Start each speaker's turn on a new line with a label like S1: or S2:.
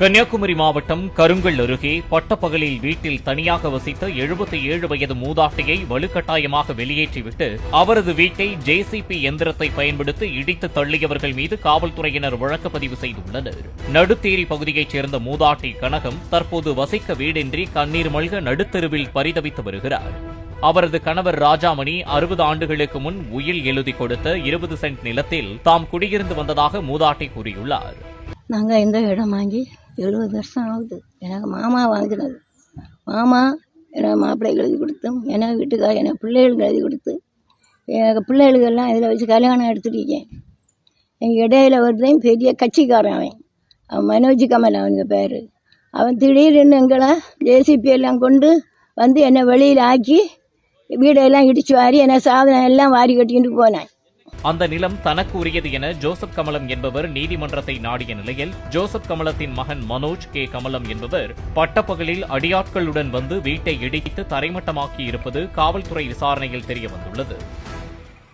S1: கன்னியாகுமரி மாவட்டம் கருங்கல் அருகே பட்டப்பகலில் வீட்டில் தனியாக வசித்த எழுபத்தி ஏழு வயது மூதாட்டியை வலுக்கட்டாயமாக வெளியேற்றிவிட்டு அவரது வீட்டை ஜேசிபி எந்திரத்தை பயன்படுத்தி இடித்து தள்ளியவர்கள் மீது காவல்துறையினர் வழக்கு பதிவு செய்துள்ளனர். நடுத்தேரி பகுதியைச் சேர்ந்த மூதாட்டி கனகம் தற்போது வசிக்க வீடின்றி கண்ணீர் மல்க நடுத்தெருவில் பரிதவித்து வருகிறார். அவரது கணவர் ராஜாமணி அறுபது ஆண்டுகளுக்கு முன் உயில் எழுதி கொடுத்த இருபது சென்ட் நிலத்தில் தாம் குடியிருந்து வந்ததாக மூதாட்டி கூறியுள்ளார்.
S2: நாங்கள் இந்த இடம் வாங்கி எழுபது வருஷம் ஆகுது. எனக்கு மாமா வாங்கினது மாமா எனக்கு மாப்பிள்ளைக்கு எழுதி கொடுத்தும் எனக்கு வீட்டுக்கார எனக்கு பிள்ளைகளுக்கு எழுதி கொடுத்து எனக்கு பிள்ளைகளுக்கெல்லாம் இதில் வச்சு கல்யாணம் எடுத்துருக்கேன் எங்கள் இடையில வருதையும் பெரிய கட்சிக்காரன் அவன். அவன் மனோஜ் கமல் அவனுக்கு பேர். அவன் திடீர்னு எங்களை ஜேசிபி எல்லாம் கொண்டு வந்து என்னை வெளியில் ஆக்கி வீடெல்லாம் இடிச்சு வாரி என்னை சாதனம் எல்லாம் வாரி கட்டிக்கிட்டு போனேன்.
S1: அந்த நிலம் தனக்கு உரியது என ஜோசப் கமலம் என்பவர் நீதிமன்றத்தை நாடிய நிலையில் ஜோசப் கமலத்தின் மகன் மனோஜ் கே. கமலம் என்பவர் பட்டப்பகலில் அடியாட்களுடன் வந்து வீட்டை இடித்து தரைமட்டமாக்கி இருப்பது காவல்துறை விசாரணையில் தெரியவந்துள்ளது.